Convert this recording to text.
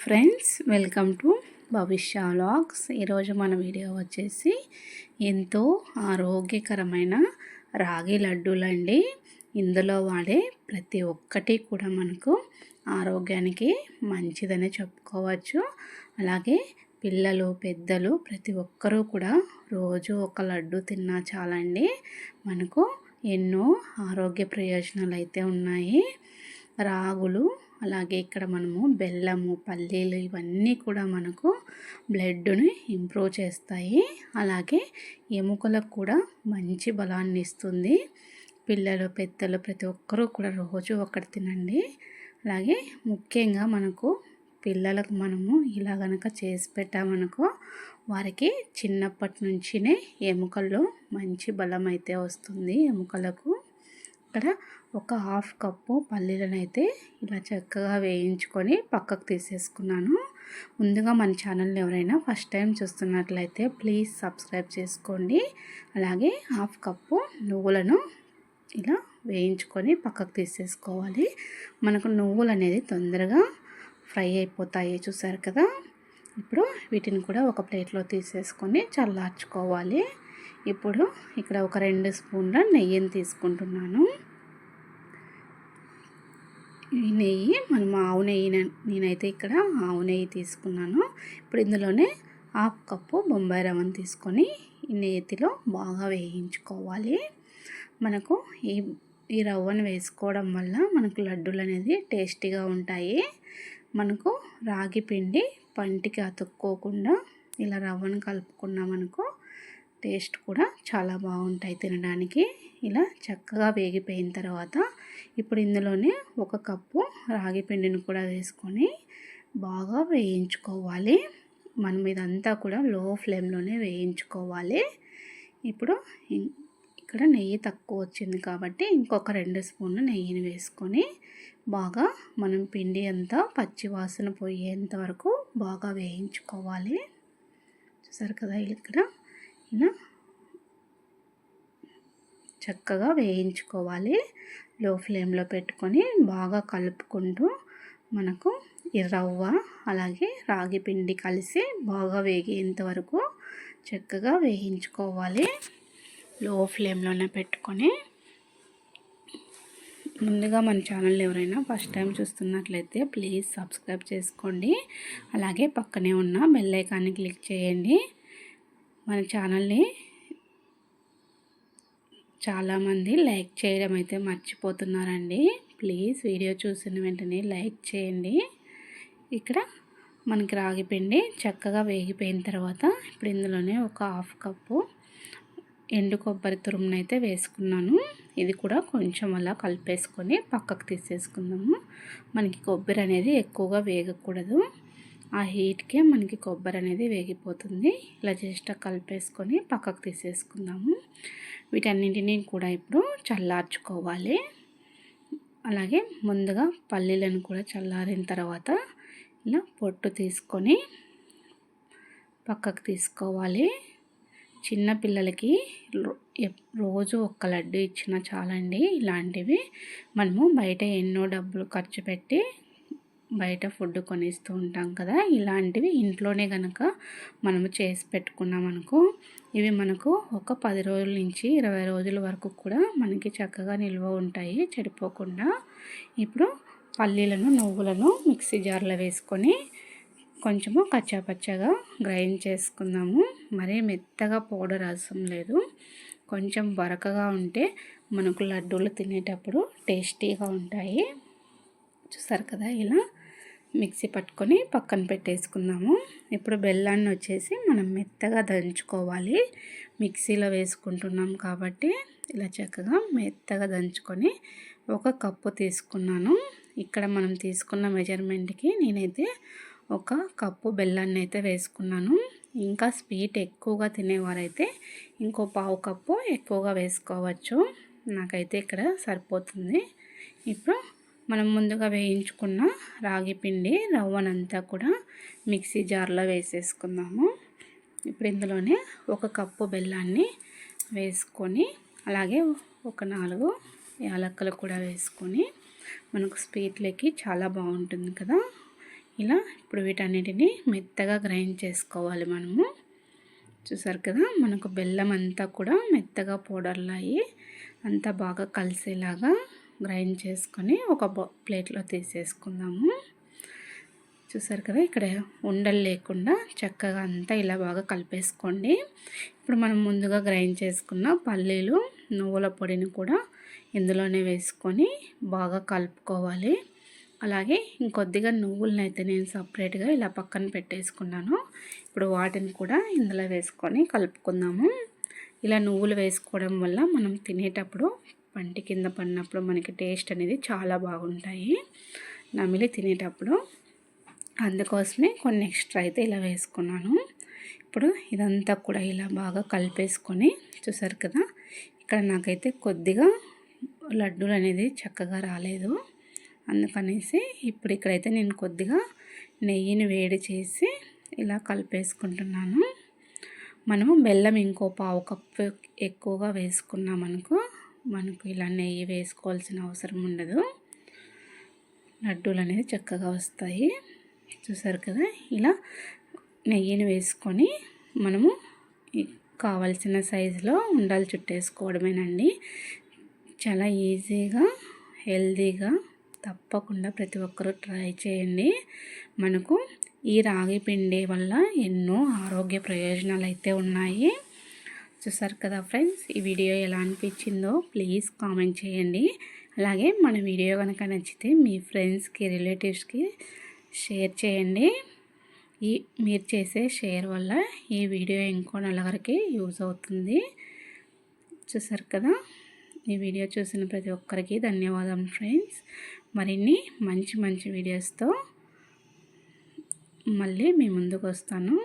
Friends welcome to Bhavishya logs ఈరోజు మన video వచ్చేసి ఎంతో ఆరోగ్యకరమైన రాగి లడ్డూలండి. ఇందులో వాడే ప్రతి ఒక్కటి కూడా మనకు ఆరోగ్యానికి మంచిదని చెప్పుకోవచ్చు. అలాగే పిల్లలు పెద్దలు ప్రతి ఒక్కరూ కూడా రోజు ఒక లడ్డు తిన్నా చాలండి. మనకు ఎన్నో ఆరోగ్య ప్రయోజనాలు అయితే ఉన్నాయి. రాగులు అలాగే ఇక్కడ మనము బెల్లము పల్లీలు ఇవన్నీ కూడా మనకు బ్లడ్ని ఇంప్రూవ్ చేస్తాయి. అలాగే ఎముకలకు కూడా మంచి బలాన్ని ఇస్తుంది. పిల్లలు పెద్దలు ప్రతి ఒక్కరూ కూడా రోజు ఒకటి తినండి. అలాగే ముఖ్యంగా మనకు పిల్లలకు మనము ఇలా కనుక చేసి పెట్టామనుకో వారికి చిన్నప్పటి నుంచినే ఎముకల్లో మంచి బలం అయితే వస్తుంది. ఎముకలకు ఇక్కడ ఒక హాఫ్ కప్పు పల్లీలను అయితే ఇలా చక్కగా వేయించుకొని పక్కకు తీసేసుకున్నాను. ముందుగా మన ఛానల్ని ఎవరైనా ఫస్ట్ టైం చూస్తున్నట్లయితే ప్లీజ్ సబ్స్క్రైబ్ చేసుకోండి. అలాగే హాఫ్ కప్పు నువ్వులను ఇలా వేయించుకొని పక్కకు తీసేసుకోవాలి. మనకు నువ్వులు అనేది తొందరగా ఫ్రై అయిపోతాయి చూసారు కదా. ఇప్పుడు వీటిని కూడా ఒక ప్లేట్లో తీసేసుకొని చల్లార్చుకోవాలి. ఇప్పుడు ఇక్కడ ఒక రెండు స్పూన్ల నెయ్యిని తీసుకుంటున్నాను. ఈ నెయ్యి మనం ఆవు నెయ్యి నేనైతే ఇక్కడ ఆవు నెయ్యి తీసుకున్నాను. ఇప్పుడు ఇందులోనే హాఫ్ కప్పు బొంబాయి రవ్వను తీసుకొని ఈ నేతిలో బాగా వేయించుకోవాలి. మనకు ఈ ఈ రవ్వను వేసుకోవడం వల్ల మనకు లడ్డూలు అనేది టేస్టీగా ఉంటాయి. మనకు రాగి పిండి పంటికి అతుక్కోకుండా ఇలా రవ్వను కలుపుకున్నామనుకో టేస్ట్ కూడా చాలా బాగుంటాయి తినడానికి. ఇలా చక్కగా వేగిపోయిన తర్వాత ఇప్పుడు ఇందులోనే ఒక కప్పు రాగి పిండిని కూడా వేసుకొని బాగా వేయించుకోవాలి. మనం ఇదంతా కూడా లో ఫ్లేమ్లోనే వేయించుకోవాలి. ఇప్పుడు ఇక్కడ నెయ్యి తక్కువ వచ్చింది కాబట్టి ఇంకొక రెండు స్పూన్లు నెయ్యిని వేసుకొని బాగా మనం పిండి అంతా పచ్చి వాసన పోయేంత వరకు బాగా వేయించుకోవాలి. చూసారు కదా ఇక్కడ ఇలా చక్కగా వేయించుకోవాలి. లో ఫ్లేమ్లో పెట్టుకొని బాగా కలుపుకుంటూ మనకు ఈ రవ్వ అలాగే రాగి పిండి కలిసి బాగా వేగేంత వరకు చక్కగా వేయించుకోవాలి. లో ఫ్లేమ్లోనే పెట్టుకొని. ముందుగా మన ఛానల్ ఎవరైనా ఫస్ట్ టైం చూస్తున్నట్లయితే ప్లీజ్ సబ్స్క్రైబ్ చేసుకోండి. అలాగే పక్కనే ఉన్న బెల్ ఐకాన్ని క్లిక్ చేయండి. మన ఛానల్ని చాలామంది లైక్ చేయడం అయితే మర్చిపోతున్నారండి. ప్లీజ్ వీడియో చూసిన వెంటనే లైక్ చేయండి. ఇక్కడ మనకి రాగి పిండి చక్కగా వేగిపోయిన తర్వాత ఇప్పుడు ఇందులోనే ఒక హాఫ్ కప్పు ఎండు కొబ్బరి తురుమునైతే వేసుకున్నాను. ఇది కూడా కొంచెం అలా కలిపేసుకొని పక్కకు తీసేసుకుందాము. మనకి కొబ్బరి అనేది ఎక్కువగా వేగకూడదు. ఆ హీట్కే మనకి కొబ్బరి అనేది వేగిపోతుంది. ఇలా జస్ట్ కలిపేసుకొని పక్కకు తీసేసుకుందాము. వీటన్నింటినీ కూడా ఇప్పుడు చల్లార్చుకోవాలి. అలాగే ముందుగా పల్లీలను కూడా చల్లారిన తర్వాత ఇలా పొట్టు తీసుకొని పక్కకు తీసుకోవాలి. చిన్న పిల్లలకి రోజు ఒక్క లడ్డు ఇచ్చినా చాలండి ఇలాంటివి. మనము బయట ఎన్నో డబ్బులు ఖర్చు పెట్టి బయట ఫుడ్ కొనిస్తూ ఉంటాం కదా ఇలాంటివి ఇంట్లోనే కనుక మనము చేసి పెట్టుకున్నాం అనుకో ఇవి మనకు ఒక పది రోజుల నుంచి ఇరవై రోజుల వరకు కూడా మనకి చక్కగా నిల్వ ఉంటాయి చెడిపోకుండా. ఇప్పుడు పల్లీలను నువ్వులను మిక్సీ జార్లో వేసుకొని కొంచెము కచ్చాపచ్చగా గ్రైండ్ చేసుకుందాము. మరీ మెత్తగా పౌడర్ అవసరం లేదు. కొంచెం బరకగా ఉంటే మనకు లడ్డూలు తినేటప్పుడు టేస్టీగా ఉంటాయి. చూసారు కదా ఇలా మిక్సీ పట్టుకొని పక్కన పెట్టేసుకున్నాము ఇప్పుడు బెల్లాన్ని వచ్చేసి మనం మెత్తగా దంచుకోవాలి. మిక్సీలో వేసుకుంటున్నాం కాబట్టి ఇలా చక్కగా మెత్తగా దంచుకొని ఒక కప్పు తీసుకున్నాను. ఇక్కడ మనం తీసుకున్న మెజర్మెంట్కి నేనైతే ఒక కప్పు బెల్లాన్ని అయితే వేసుకున్నాను. ఇంకా స్వీట్ ఎక్కువగా తినేవారైతే ఇంకో పావు కప్పు ఎక్కువగా వేసుకోవచ్చు. నాకైతే ఇక్కడ సరిపోతుంది. ఇప్పుడు మనం ముందుగా వేయించుకున్న రాగి పిండి రవ్వనంతా కూడా మిక్సీ జార్లో వేసేసుకుందాము. ఇప్పుడు ఇందులోనే ఒక కప్పు బెల్లాన్ని వేసుకొని అలాగే ఒక నాలుగు యాలక్కలు కూడా వేసుకొని మనకు స్వీట్లకి చాలా బాగుంటుంది కదా. ఇలా ఇప్పుడు వీటన్నిటిని మెత్తగా గ్రైండ్ చేసుకోవాలి మనము. చూసారు కదా మనకు బెల్లం అంతా కూడా మెత్తగా పౌడర్లు అయ్యి అంతా బాగా కలిసేలాగా గ్రైండ్ చేసుకొని ఒక ప్లేట్లో తీసేసుకుందాము. చూసారు కదా ఇక్కడ ఉండలు లేకుండా చక్కగా అంతా ఇలా బాగా కలిపేసుకోండి. ఇప్పుడు మనం ముందుగా గ్రైండ్ చేసుకున్న పల్లీలు నువ్వుల పొడిని కూడా ఇందులోనే వేసుకొని బాగా కలుపుకోవాలి. అలాగే ఇంకొద్దిగా నువ్వులను అయితే నేను సపరేట్గా ఇలా పక్కన పెట్టేసుకున్నాను. ఇప్పుడు వాటిని కూడా ఇందులో వేసుకొని కలుపుకుందాము. ఇలా నువ్వులు వేసుకోవడం వల్ల మనం తినేటప్పుడు పంటి కింద పడినప్పుడు మనకి టేస్ట్ అనేది చాలా బాగుంటాయి. నమిలి తినేటప్పుడు అందుకోసమే కొన్ని ఎక్స్ట్రా అయితే ఇలా వేసుకున్నాను. ఇప్పుడు ఇదంతా కూడా ఇలా బాగా కలిపేసుకొని చూసారు కదా ఇక్కడ నాకైతే కొద్దిగా లడ్డూలు అనేది చక్కగా రాలేదు. అందుకనేసి ఇప్పుడు ఇక్కడైతే నేను కొద్దిగా నెయ్యిని వేడి చేసి ఇలా కలిపేసుకుంటున్నాను. మనము బెల్లం ఇంకో పావు కప్పు ఎక్కువగా వేసుకున్నామనుకో మనకు ఇలా నెయ్యి వేసుకోవాల్సిన అవసరం ఉండదు. లడ్డూలు అనేది చక్కగా వస్తాయి. చూసారు కదా? ఇలా నెయ్యిని వేసుకొని మనము కావలసిన సైజులో ఉండాలి చుట్టేసుకోవడమేనండి. చాలా ఈజీగా హెల్తీగా తప్పకుండా ప్రతి ఒక్కరూ ట్రై చేయండి. మనకు ఈ రాగి పిండి వల్ల ఎన్నో ఆరోగ్య ప్రయోజనాలు అయితే ఉన్నాయి. చూసారు కదా ఫ్రెండ్స్ ఈ వీడియో ఎలా అనిపించిందో ప్లీజ్ కామెంట్ చేయండి. అలాగే మన వీడియో కనుక నచ్చితే మీ ఫ్రెండ్స్కి రిలేటివ్స్కి షేర్ చేయండి. ఈ మీరు చేసే షేర్ వల్ల ఈ వీడియో ఇంకో నలుగురికి యూజ్ అవుతుంది. చూసారు కదా? ఈ వీడియో చూసిన ప్రతి ఒక్కరికి ధన్యవాదం ఫ్రెండ్స్. మరిన్ని మంచి మంచి వీడియోస్తో మళ్ళీ మీ ముందుకు వస్తాను.